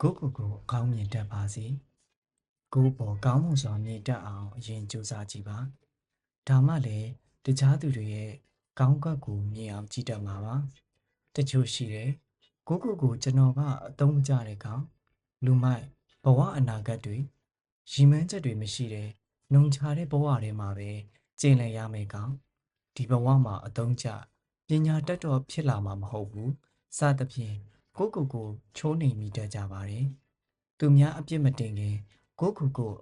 ကိုယ့်ကိုယ်ကိုအကောင်းမြင်တတ်ပါစေကိုယ့်ပေါ်ကောင်းမွန်စွာမြင်တတ်အောင်အရင်ကြိုးစားကြည့်ပါဒါမှလည်းတခြားသူတွေရဲ့ကောင်းကပ်ကိုမြင်အောင်ကြည့်တတ်မှာပါတချို့ရှိတယ်ကိုယ့်ကိုယ်ကိုကျွန်တော်ကအသုံးမကျတဲ့ကောင်လူမိုက်ဘဝအနာဂတ်တွေရည်မှန်းချက်တွေမရှိတဲ့နှုံချတဲ့ဘဝတွေမှာပဲကျင်လည်ရမယ်ကောင်ဒီဘဝမှာအသုံးကျပညာတတ်တော်ဖြစ်လာမှာမဟုတ်ဘူးစသဖြင့် ကိုယ့်ကိုယ်ကိုချိုးနှိမ်မိတတ်ကြပါတယ်။သူများအပြစ်မတင်ခင်ကိုယ့်ကိုယ်ကို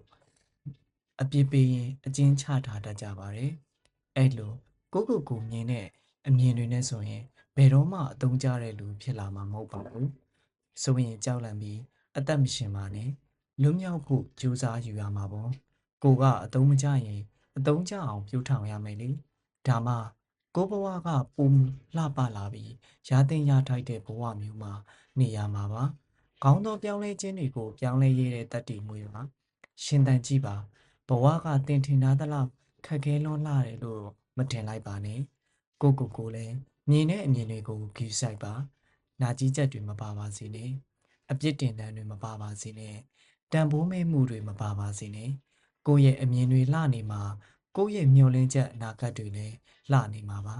အပြစ်ပေးရင်အကျဉ်းချထားတတ်ကြပါတယ်။အဲ့လိုကိုယ့်ကိုယ်ကိုမြင်တဲ့အမြင်တွေနဲ့ဆိုရင်ဘယ်တော့မှအသုံးကျတဲ့လူဖြစ်လာမှာမဟုတ်ပါဘူး။ဆိုရင်ကြောက်လန့်ပြီးအသက်မရှင်ပါနဲ့။လွတ်မြောက်ဖို့ကြိုးစားယူရမှာပေါ့။ကိုကအသုံးမကျရင်အသုံးကျအောင်ပြုထောင်ရမယ်လေ။ဒါမှ ကိုယ့်ဘဝကပုံလှပလာပြီးရာသင်ရထိုက်တဲ့ဘဝမျိုးမှာနေရမှာပါ။ကောင်းသောပြောင်းလဲခြင်းတွေကိုပြောင်းလဲရတဲ့တတ္တိမွေပါ။ရှင်သန်ကြည့်ပါဘဝကတင်ထင်ထားသလောက်ခက်ခဲလွန်းလာတယ်လို့မထင်လိုက်ပါနဲ့။ကိုကိုကိုလည်းမြင်တဲ့အမြင်တွေကိုဂီးဆိုင်ပါ။နာကြီးချက်တွေမပါပါစေနဲ့။အပြစ်တင်တန်းတွေမပါပါစေနဲ့။တန်ဖိုးမဲမှုတွေမပါပါစေနဲ့။ကိုယ့်ရဲ့အမြင်တွေလှနေမှာ ကိုယ့်ရဲ့မျှော်လင့်ချက်အနာဂတ်တွေလည်းလှနေမှာပါ